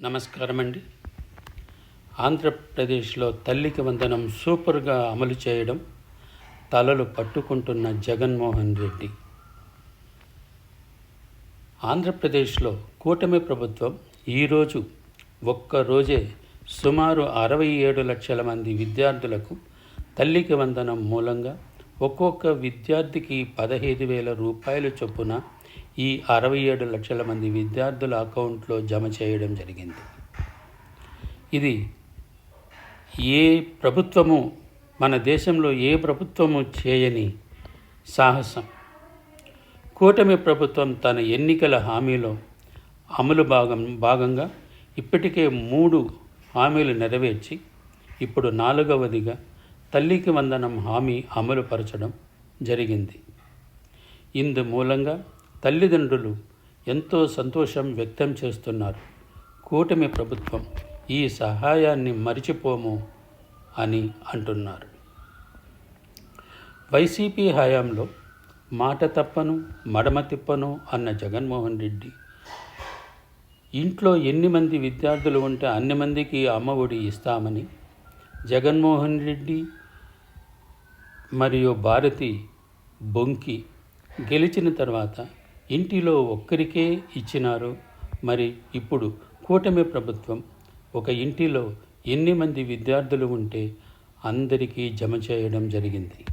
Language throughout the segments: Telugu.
నమస్కారం అండి ఆంధ్రప్రదేశ్లో తల్లికి వందనం సూపర్గా అమలు చేయడం తలలు పట్టుకుంటున్న జగన్మోహన్ రెడ్డి. ఆంధ్రప్రదేశ్లో కూటమి ప్రభుత్వం ఈరోజు ఒక్కరోజే సుమారు అరవై ఏడు లక్షల మంది విద్యార్థులకు తల్లికి వందనం మూలంగా ఒక్కొక్క విద్యార్థికి పదహైదు వేల రూపాయలు చొప్పున ఈ అరవై ఏడు లక్షల మంది విద్యార్థుల అకౌంట్లో జమ చేయడం జరిగింది. ఇది ఏ ప్రభుత్వము మన దేశంలో ఏ ప్రభుత్వము చేయని సాహసం. కూటమి ప్రభుత్వం తన ఎన్నికల హామీలో అమలు భాగం భాగంగా ఇప్పటికే మూడు హామీలు నెరవేర్చి ఇప్పుడు నాలుగవదిగా తల్లికి వందనం హామీ అమలుపరచడం జరిగింది. ఇందు మూలంగా తల్లిదండ్రులు ఎంతో సంతోషం వ్యక్తం చేస్తున్నారు. కూటమి ప్రభుత్వం ఈ సహాయాన్ని మరిచిపోము అని అంటున్నారు. వైసీపీ హయాంలో మాట తప్పను మడమ తిప్పను అన్న జగన్మోహన్ రెడ్డి ఇంట్లో ఎన్ని మంది విద్యార్థులు ఉంటే అన్ని మందికి అమ్మఒడి ఇస్తామని జగన్మోహన్ రెడ్డి మరియు భారతి బొంకి గెలిచిన తర్వాత ఇంటిలో ఒక్కరికే ఇచ్చినారు. మరి ఇప్పుడు కూటమి ప్రభుత్వం ఒక ఇంటిలో ఎన్ని మంది విద్యార్థులు ఉంటే అందరికీ జమ చేయడం జరిగింది.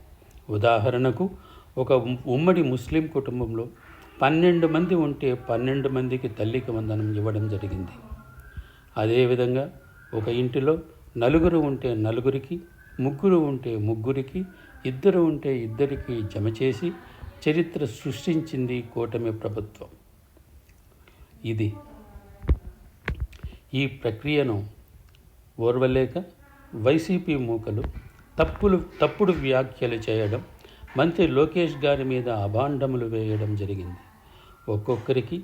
ఉదాహరణకు ఒక ఉమ్మడి ముస్లిం కుటుంబంలో పన్నెండు మంది ఉంటే పన్నెండు మందికి తల్లికి వందనం ఇవ్వడం జరిగింది. అదేవిధంగా ఒక ఇంటిలో నలుగురు ఉంటే నలుగురికి ముగ్గురు ఉంటే ముగ్గురికి ఇద్దరు ఉంటే ఇద్దరికి జమ చేసి చరిత్ర సృష్టించింది కూటమి ప్రభుత్వం. ఇది ఈ ప్రక్రియను ఓర్వలేక వైసీపీ మూకలు తప్పులు తప్పుడు వ్యాఖ్యలు చేయడం మంత్రి లోకేష్ గారి మీద అభాండములు వేయడం జరిగింది. ఒక్కొక్కరికి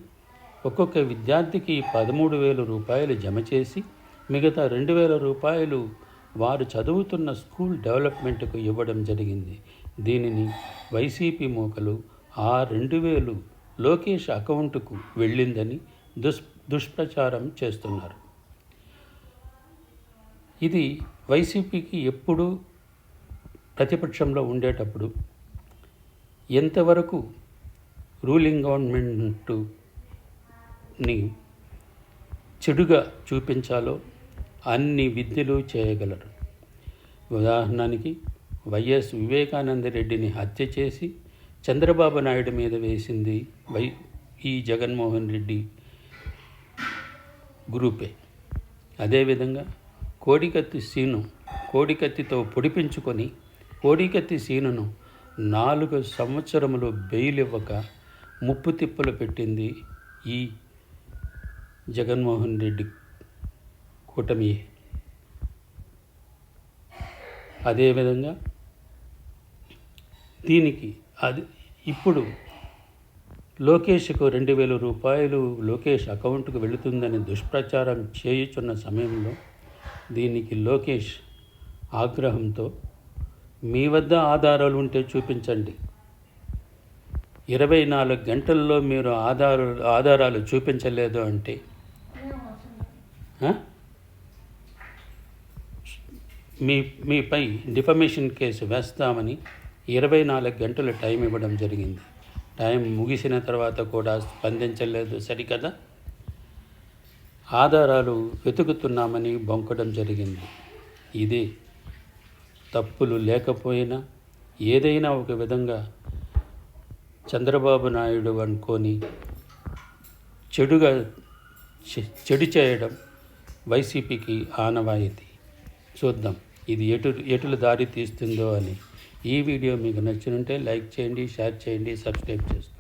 ఒక్కొక్క విద్యార్థికి పదమూడు వేల రూపాయలు జమ చేసి మిగతా రెండు వేల రూపాయలు వారు చదువుతున్న స్కూల్ డెవలప్మెంట్కు ఇవ్వడం జరిగింది. దీనిని వైసీపీ మోకలు ఆ రెండు వేలు లోకేష్ అకౌంటుకు వెళ్ళిందని దుష్ దుష్ప్రచారం చేస్తున్నారు. ఇది వైసీపీకి ఎప్పుడు ప్రతిపక్షంలో ఉండేటప్పుడు ఎంతవరకు రూలింగ్ గవర్నమెంట్ని చెడుగా చూపించాలో అన్ని విద్యలు చేయగలరు. ఉదాహరణకి వైఎస్ వివేకానంద రెడ్డిని హత్య చేసి చంద్రబాబు నాయుడు మీద వేసింది వై ఈ జగన్మోహన్ రెడ్డి గ్రూపే. అదేవిధంగా కోడికత్తి సీను కోడికత్తితో పొడిపించుకొని కోడికత్తి సీనును నాలుగు సంవత్సరములు బెయిల్ ఇవ్వక ముప్పు తిప్పలు పెట్టింది ఈ జగన్మోహన్ రెడ్డి కూటమి. అదేవిధంగా దీనికి అది ఇప్పుడు లోకేష్కు రెండు వేల రూపాయలు లోకేష్ అకౌంట్కు వెళుతుందని దుష్ప్రచారం చేయుచున్న సమయంలో దీనికి లోకేష్ ఆగ్రహంతో మీ వద్ద ఆధారాలు ఉంటే చూపించండి. ఇరవై నాలుగు గంటల్లో మీరు ఆధార ఆధారాలు చూపించలేదు అంటే? మీ మీపై డిఫమేషన్ కేసు వేస్తామని ఇరవై నాలుగు గంటలు టైం ఇవ్వడం జరిగింది. టైం ముగిసిన తర్వాత కూడా స్పందించలేదు సరికదా? ఆధారాలు వెతుకుతున్నామని బొంకడం జరిగింది. ఇదే తప్పులు లేకపోయినా ఏదైనా ఒక విధంగా చంద్రబాబు నాయుడు అనుకొని చెడుగా చె- చెడు చేయడం వైసీపీకి ఆనవాయితీ. చూద్దాం. ఇది ఎటు ఎటుల దారి తీస్తుందో అని ఈ వీడియో మీకు నచ్చినుంటే లైక్ చేయండి షేర్ చేయండి సబ్స్క్రైబ్ చేసుకోండి.